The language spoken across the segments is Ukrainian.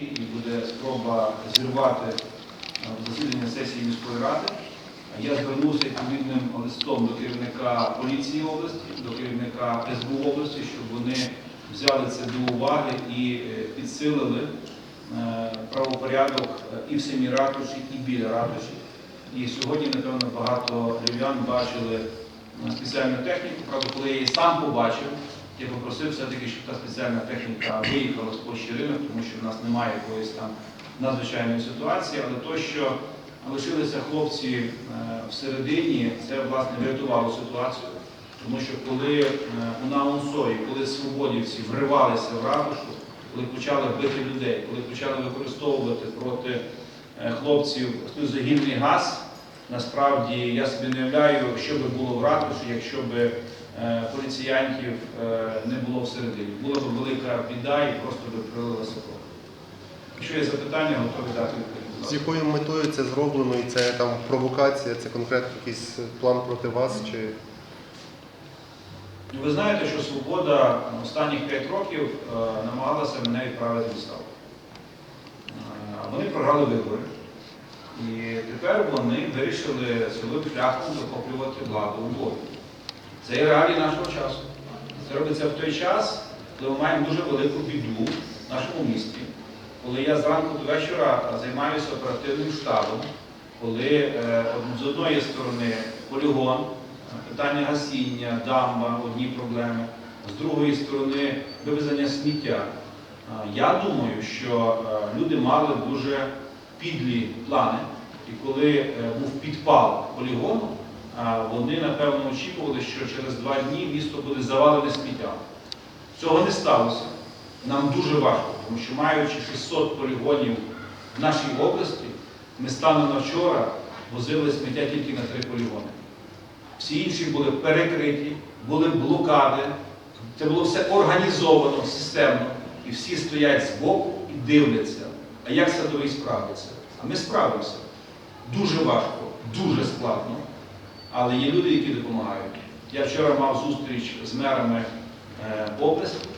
і буде спроба зірвати е, засідання сесії міської ради. Я звернувся відповідним листом до керівника поліції області, до керівника СБУ області, щоб вони взяли це до уваги і е, підсилили е, правопорядок і в самій ратуші, і біля ратуші. І сьогодні, напевно, багато львів'ян бачили спеціальну техніку. Правда, коли я її сам побачив, я попросив все-таки, щоб та спеціальна техніка виїхала з площі ринок, тому що в нас немає якоїсь там надзвичайної ситуації, але то, що лишилися хлопці е, всередині, це власне врятувало ситуацію. Тому що коли е, у Наунсої, коли свободівці вривалися в ратушу, коли почали бити людей, коли почали використовувати проти е, хлопців сльозогінний газ, насправді я собі не уявляю, що би було в ратуші, якщо б е, поліціянтів е, не було всередині. Була б велика біда і просто би пролилася кров. Якщо є запитання, готові дати відповідь. З якою метою це зроблено, і це там провокація, це конкретно якийсь план проти вас чи Ну, Ви знаєте, що свобода останніх 5 років е, намагалася мене відправити в відставку. Е, Вони програли вибори. І тепер вони вирішили силовим шляхом захоплювати владу у Львові. Це є реалії нашого часу. Це робиться в той час, коли ми маємо дуже велику біду в нашому місті. Коли я зранку до вечора займаюся оперативним штабом, коли е, з одної сторони полігон, питання гасіння, дамба, одні проблеми, з другої сторони вивезення сміття. Я думаю, що е, люди мали дуже підлі плани, і коли е, був підпал полігону, вони напевно очікували, що через два дні місто буде завалене сміттям. Цього не сталося. Нам дуже важко, тому що маючи 600 полігонів в нашій області, ми станом на вчора возили сміття тільки на три полігони. Всі інші були перекриті, були блокади. Це було все організовано, системно. І всі стоять збоку і дивляться, а як садовий справиться. А ми справимося. Дуже важко, дуже складно. Але є люди, які допомагають. Я вчора мав зустріч з мерами е, області.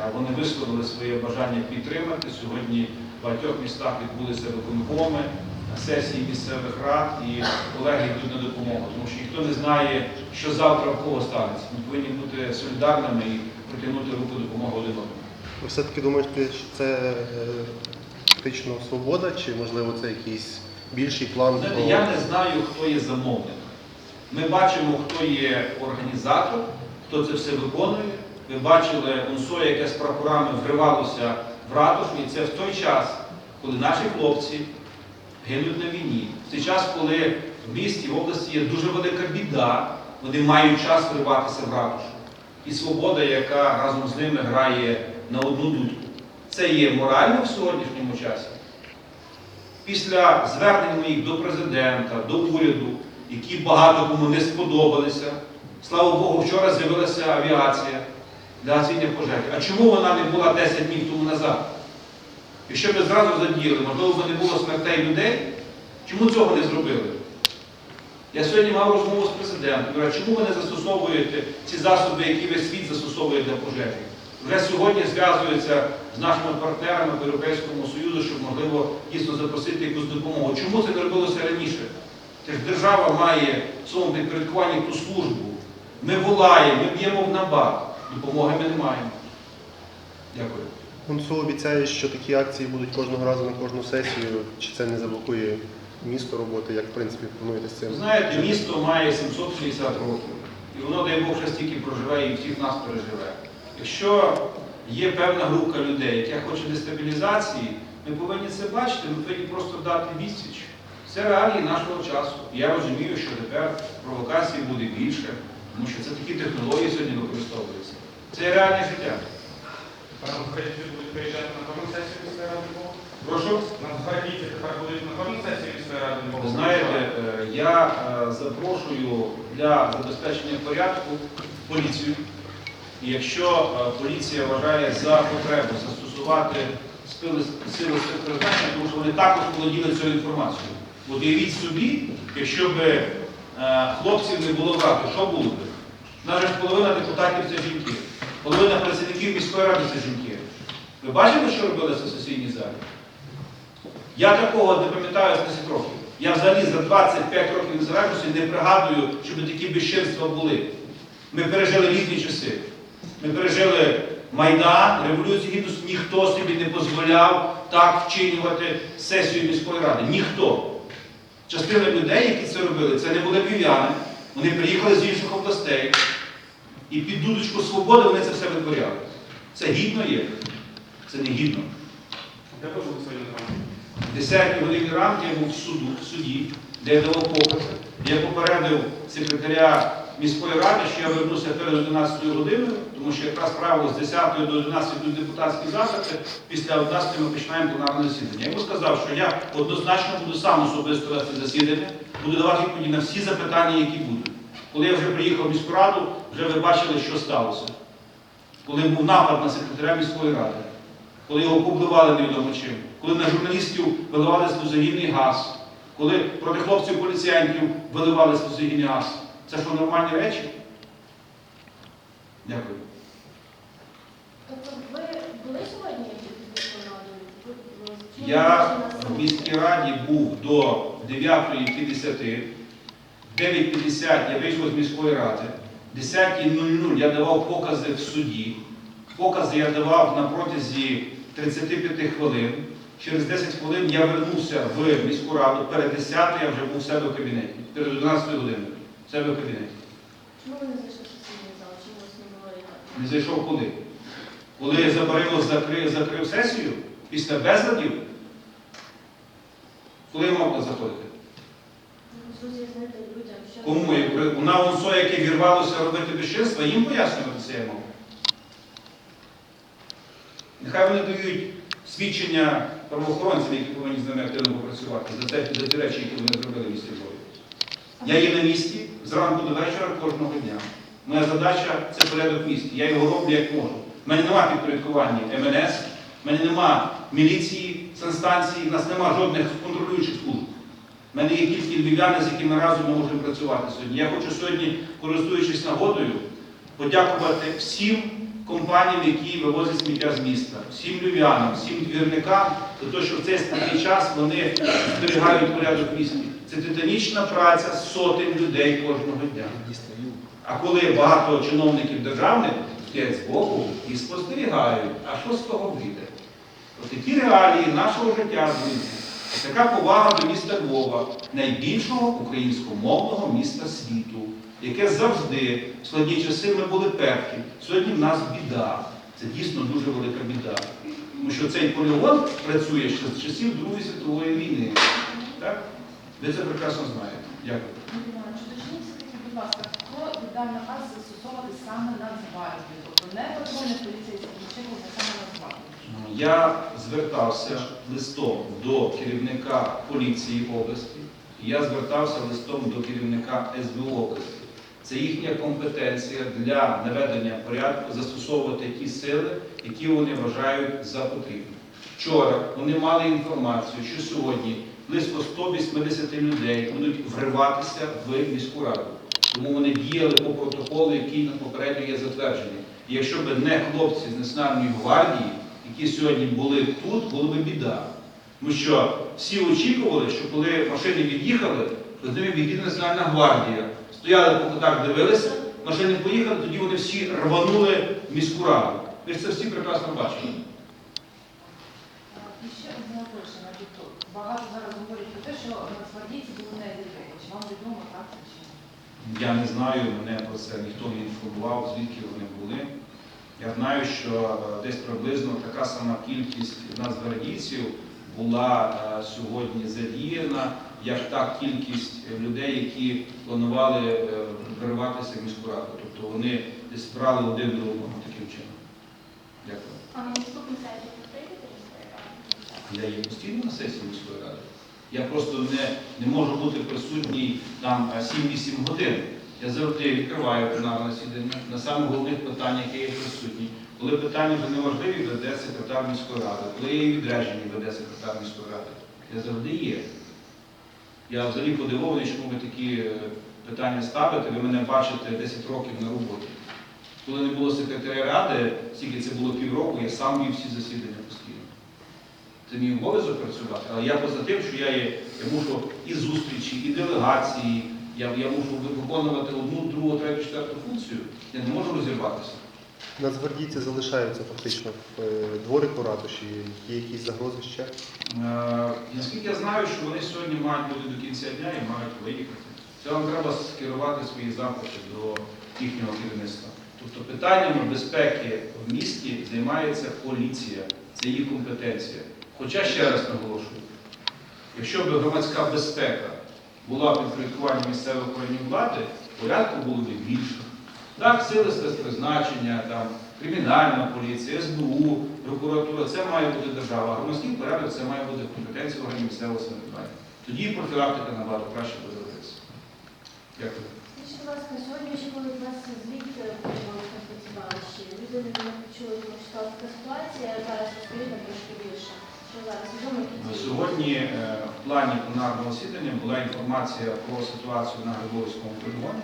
Е, Вони висловили своє бажання підтримати. Сьогодні в багатьох містах відбулися виконкоми, сесії місцевих рад і колеги йдуть на допомогу. Тому що ніхто не знає, що завтра в кого станеться. Ми повинні бути солідарними і протягнути руку допомоги один одному. ви все-таки думаєте, що це е, фактично свобода, чи можливо це якийсь більший план Знаєте, про я не знаю, хто є замовник. Ми бачимо, хто є організатор, хто це все виконує. Ви бачили УНСО, яке з прапорами вривалося в ратушу, і це в той час, коли наші хлопці гинуть на війні. В той час, коли в місті, в області є дуже велика біда, вони мають час вриватися в ратушу. І свобода, яка разом з ними грає на одну дудку. Це є морально в сьогоднішньому часі після звернень моїх до президента, до уряду, які багато кому не сподобалися. Слава Богу, вчора з'явилася авіація для гасіння пожежі. А чому вона не була 10 днів тому назад? Якщо б зразу задіяли, можливо, б не було смертей людей, чому цього не зробили? Я сьогодні мав розмову з президентом. Говорю, чому ви не застосовуєте ці засоби, які весь світ застосовує для пожежі? Вже сьогодні зв'язуються з нашими партнерами в Європейському Союзу, щоб можливо дійсно запросити якусь допомогу. Чому це не робилося раніше? Це держава має в своєму підпорядкуванні ту службу. Ми волаємо, ми б'ємо в набат. Допомоги ми не маємо. Дякую. УНСО обіцяє, що такі акції будуть кожного разу на кожну сесію, чи це не заблокує місто роботи, як в принципі плануєте з цим? Знаєте, місто має 760 років, і воно, дай Бог, ще стільки проживе і всіх нас переживе. Якщо є певна група людей, яка хоче дестабілізації, ми повинні це бачити, ми повинні просто дати відсіч. Це реалії нашого часу. Я розумію, що тепер провокацій буде більше, тому що це такі технології сьогодні використовуються. Це реальне життя. Пане Михайлович, будуть приїжджати на кожну сесію міської ради Львова? Прошу. Нацгвардійці тепер будуть на кожну сесію міської ради Львова? Ви знаєте, е, я е, запрошую для забезпечення порядку поліцію. І якщо е, поліція вважає за потребу застосувати сили сили спецпризначення, тому що вони також володіли цією інформацією. Уявіть собі, якщо б е, хлопців не було в що було б? Навіть половина депутатів це жінки, половина працівників міської ради це жінки. Ви бачили, що робилося в сесійній залі? Я такого не пам'ятаю з 10 років. Я взагалі за 25 років незалежності не пригадую, щоб такі безчинства були. Ми пережили різні часи. Ми пережили Майдан, Революцію Гідності, ніхто собі не дозволяв так вчинювати сесію міської ради. Ніхто. Частина людей, які це робили, це не були львів'яни. Вони приїхали з інших областей. І під дудочку свободи вони це все витворяли. Це гідно є. Це не гідно. Де ви були сьогодні? В 10 годині ранку я був в суду, в суді, де я давав покази. Я попередив секретаря міської ради, що я вернуся перед 11 годиною, тому що якраз правило з 10 до 11 йдуть депутатські запити, після 11 ми починаємо пленарне засідання. Я йому сказав, що я однозначно буду сам особисто вести засідання, буду давати відповіді на всі запитання, які будуть. Коли я вже приїхав в міську раду, вже ви бачили, що сталося. Коли був напад на секретаря міської ради, коли його побивали невідомо чим, коли на журналістів виливали сльозогінний газ, коли проти хлопців поліціянтів виливали сльозогінний газ. Це що нормальні речі? Дякую. Тобто ви були сьогодні Я в міській раді був до 9.50. В 9.50 я вийшов з міської ради. В 10.00 я давав покази в суді. Покази я давав на протязі 35 хвилин. Через 10 хвилин я вернувся в міську раду. Перед 10 я вже був у себе в кабінеті. Перед 11 годиною. В себе в кабінеті. Чому ви не зайшли в сесійний зал? Чому вас не було Не зайшов коли? Коли Забарило закрив, закрив сесію після безладів, коли я заходити? Кому? Вона онсо, яке вірвалося робити безчинства, їм пояснювати це я мав. Нехай вони дають свідчення правоохоронцям, які повинні з ними активно попрацювати за, те, за ті речі, які вони зробили місті Львові. Я є на місці зранку до вечора кожного дня. Моя задача це порядок місті. Я його роблю як можу. У мене немає підпорядкування МНС, в мене немає міліції, санстанції, в нас немає жодних контролюючих служб. У мене є тільки львів'яни, з якими разом ми можемо працювати сьогодні. Я хочу сьогодні, користуючись нагодою, подякувати всім компаніям, які вивозять сміття з міста, всім львів'янам, всім двірникам за те, що в цей складний час вони зберігають порядок в місті. Це титанічна праця сотень людей кожного дня. А коли багато чиновників державних стоять збоку і спостерігають, а що з того вийде? От такі реалії нашого життя, друзі. Така повага до міста Львова, найбільшого українськомовного міста світу, яке завжди в складні часи ми були перші. Сьогодні в нас біда. Це дійсно дуже велика біда. Тому що цей полігон працює ще з часів Другої світової війни. Так? Ви це прекрасно знаєте. Дякую. Віддав наказ застосовувати саме Нацгвардію? Тобто не патрульних поліцейських чинів, а саме Нацгвардію? Я звертався листом до керівника поліції області, я звертався листом до керівника СБУ області. Це їхня компетенція для наведення порядку застосовувати ті сили, які вони вважають за потрібне. Вчора вони мали інформацію, що сьогодні близько 180 людей будуть вриватися в міську раду. Тому вони діяли по протоколу, який на попередньо є затверджений. І якщо б не хлопці з Національної гвардії, які сьогодні були тут, було б біда. Тому що всі очікували, що коли машини від'їхали, то з ними відійде Національна гвардія. Стояли по кутах, дивилися, машини поїхали, тоді вони всі рванули в міську раду. Ви ж це всі прекрасно бачили. Тобто багато зараз говорять про те, що нацгвардійці були не вам відомо так? Я не знаю, мене про це ніхто не інформував, звідки вони були. Я знаю, що е, десь приблизно така сама кількість нацгвардійців була е, сьогодні задіяна, як та кількість людей, які планували е, вириватися в міську раду. Тобто вони десь брали один до одного таким чином. Дякую. А на наступній сесії ви прийдете міської ради? Я є постійно на сесії міської ради. Я просто не, не можу бути присутній там е, 7-8 годин. Я завжди відкриваю пленарне засідання на самих головних питаннях, які є присутні. Коли питання вже неважливі, веде секретар міської ради. Коли є відряджені, веде секретар міської ради. Я завжди є. Я взагалі подивований, чому ви такі е, питання ставите. Ви мене бачите 10 років на роботі. Коли не було секретаря ради, скільки це було півроку, я сам вів всі засідання постійно. Це мій обов'язок працювати. Але я поза тим, що я, є, я мушу і зустрічі, і делегації, я, я мушу виконувати одну, другу, третю, четверту функцію. Я не можу розірватися. Нацгвардійці залишаються фактично в е, дворику ратуші. Є якісь загрози ще? Е, Наскільки я знаю, що вони сьогодні мають бути до кінця дня і мають виїхати. Це вам треба скерувати свої запити до їхнього керівництва. Тобто питаннями безпеки в місті займається поліція, це її компетенція. Хоча ще раз наголошую, якщо б громадська безпека була під підпорядкуванням місцевої органів влади, порядку було б більше. Так, сили спецпризначення, там, кримінальна поліція, СБУ, прокуратура це має бути держава, громадський порядок це має бути компетенція органів місцевого самоврядування. Тоді профілактика набагато краще буде робитися. Дякую. Скажіть, будь ласка, сьогодні ще коли у нас звіт на працювалищі, люди не почули, що стала така ситуація, зараз розповідно трошки більше. Дії? Сьогодні е, в плані пленарного засідання була інформація про ситуацію на Грибовському полігоні.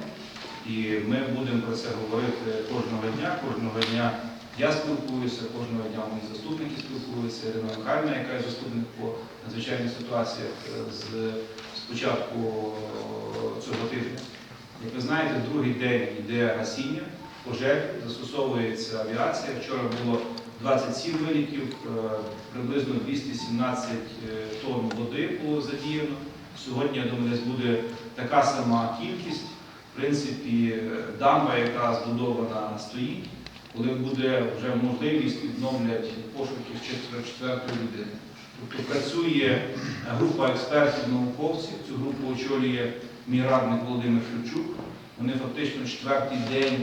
І ми будемо про це говорити кожного дня. Кожного дня я спілкуюся, кожного дня мої заступники спілкуються. Ірина Михайлівна, яка є заступник по надзвичайних ситуаціях е, з з початку е, цього тижня. Як ви знаєте, другий день йде гасіння, пожежі, застосовується авіація. Вчора було 27 вилітів, е, приблизно 217 е, тонн води було задіяно. Сьогодні, я думаю, десь буде така сама кількість. В принципі, е, дамба, яка збудована, стоїть. Коли буде вже можливість, відновлять пошуки четвер- четвертої людини. Тобто працює група експертів, науковців. Цю групу очолює мій радник Володимир Шевчук. Вони фактично четвертий день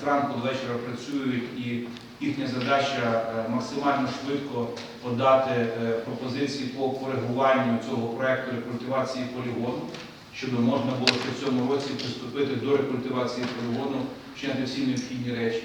зранку до вечора працюють і їхня задача е, максимально швидко подати е, пропозиції по коригуванню цього проекту рекультивації полігону, щоб можна було в цьому році приступити до рекультивації полігону, вчинити всі необхідні речі.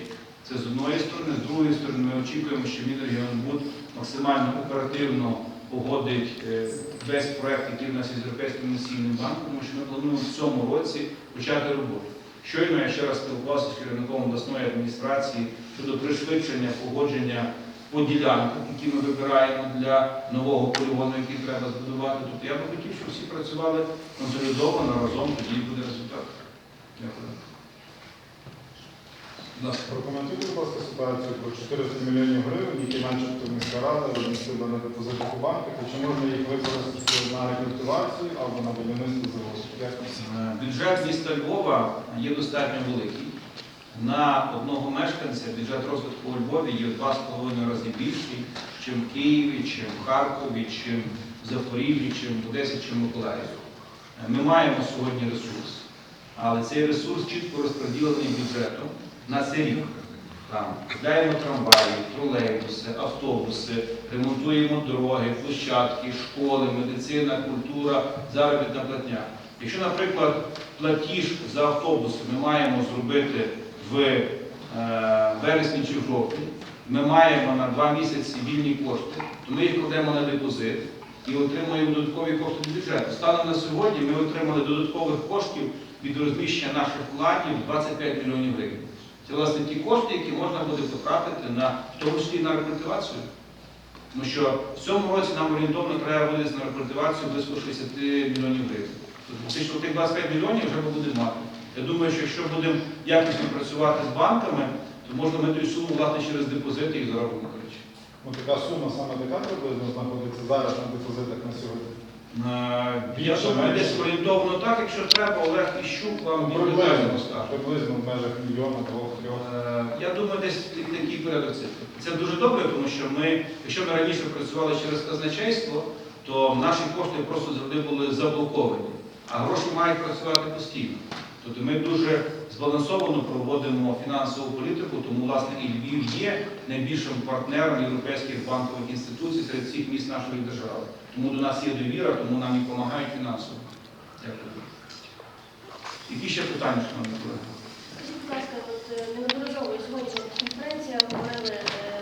Це з одної сторони, з другої сторони, ми очікуємо, що Мінрегіонбуд максимально оперативно погодить е, весь проект, який в нас є з Європейським інвестиційним банком, тому що ми плануємо в цьому році почати роботу. Щойно я ще раз спілкувався з керівником обласної адміністрації щодо пришвидшення погодження по ділянках, які ми вибираємо для нового полігону, який треба збудувати. Тобто я би хотів, щоб всі працювали консолідовано разом, тоді буде результат. Дякую. Прокоментуйте, будь ласка, ситуацію про 400 мільйонів гривень, які начебто міська рада внесла на депозит у банках, чи можна їх використати на рекультивацію або на будівництво заводу? Е, Бюджет міста Львова є достатньо великий. На одного мешканця бюджет розвитку у Львові є в два з половиною рази більший, чим в Києві, чим в Харкові, чим в Запоріжжі, чим в Одесі, чим в Миколаєві. Е, Ми маємо сьогодні ресурс, але цей ресурс чітко розподілений бюджетом на цей рік. Там купляємо трамваї, тролейбуси, автобуси, ремонтуємо дороги, площадки, школи, медицина, культура, заробітна платня. Якщо, наприклад, платіж за автобуси ми маємо зробити в е, вересні чи в жовтні, ми маємо на два місяці вільні кошти, то ми їх кладемо на депозит і отримуємо додаткові кошти до бюджету. Станом на сьогодні ми отримали додаткових коштів від розміщення наших вкладів 25 мільйонів гривень. Це власне ті кошти, які можна буде потратити на в тому числі на рекультивацію. Тому що в цьому році нам орієнтовно треба буде на рекультивацію близько 60 мільйонів гривень. Тобто фактично тих 25 мільйонів вже ми будемо мати. Я думаю, що якщо будемо якісно працювати з банками, то можна ми ту суму власне через депозити і заробимо речі. Ну, така сума саме така приблизно знаходиться зараз на депозитах на сьогодні. Я думаю, десь орієнтовно так, якщо треба, Олег Іщук вам Приблизно, розкаже. приблизно в межах мільйона, двох, трьох. Е, Я думаю, десь такий порядок цифр. Це дуже добре, тому що ми, якщо ми раніше працювали через казначейство, то наші кошти просто завжди були заблоковані, а гроші мають працювати постійно. Тобто ми дуже збалансовано проводимо фінансову політику, тому власне і Львів є найбільшим партнером європейських банкових інституцій серед всіх міст нашої держави. Тому до нас є довіра, тому нам і допомагають фінансово. Дякую. Які ще питання, шановні колеги? Будь ласка, е, неодноразово сьогодні конференція говорили, е,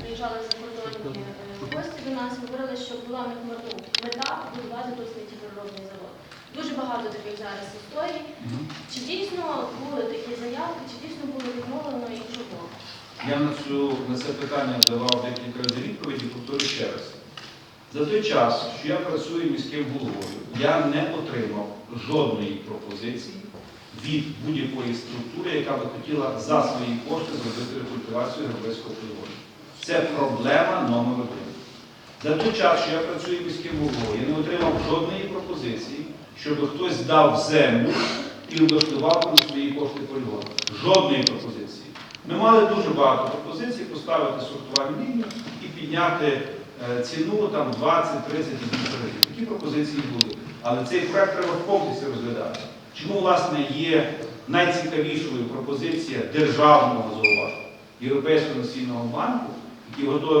приїжджали до нас, говорили, що була в них мета будувати тут сміттєпереробний завод. Дуже багато таких зараз історій. Чи дійсно були такі заявки, чи дійсно було відмовлено і чого? Я на, цю, на це питання давав декілька разів відповіді, повторю ще раз. За той час, що я працюю міським головою, я не отримав жодної пропозиції від будь-якої структури, яка би хотіла за свої кошти зробити рекультивацію Гробецького полігону. Це проблема номер один. За той час, що я працюю міським головою, я не отримав жодної пропозиції, щоб хтось дав землю і облаштував на свої кошти полігон. Жодної пропозиції. Ми мали дуже багато пропозицій поставити сортувальну лінію і підняти е, ціну там 20, 30 і. Такі пропозиції були. Але цей проект треба в комплексі розглядати. Чому, власне, є найцікавішою пропозиція державного зауваження Європейського національного банку, який готовий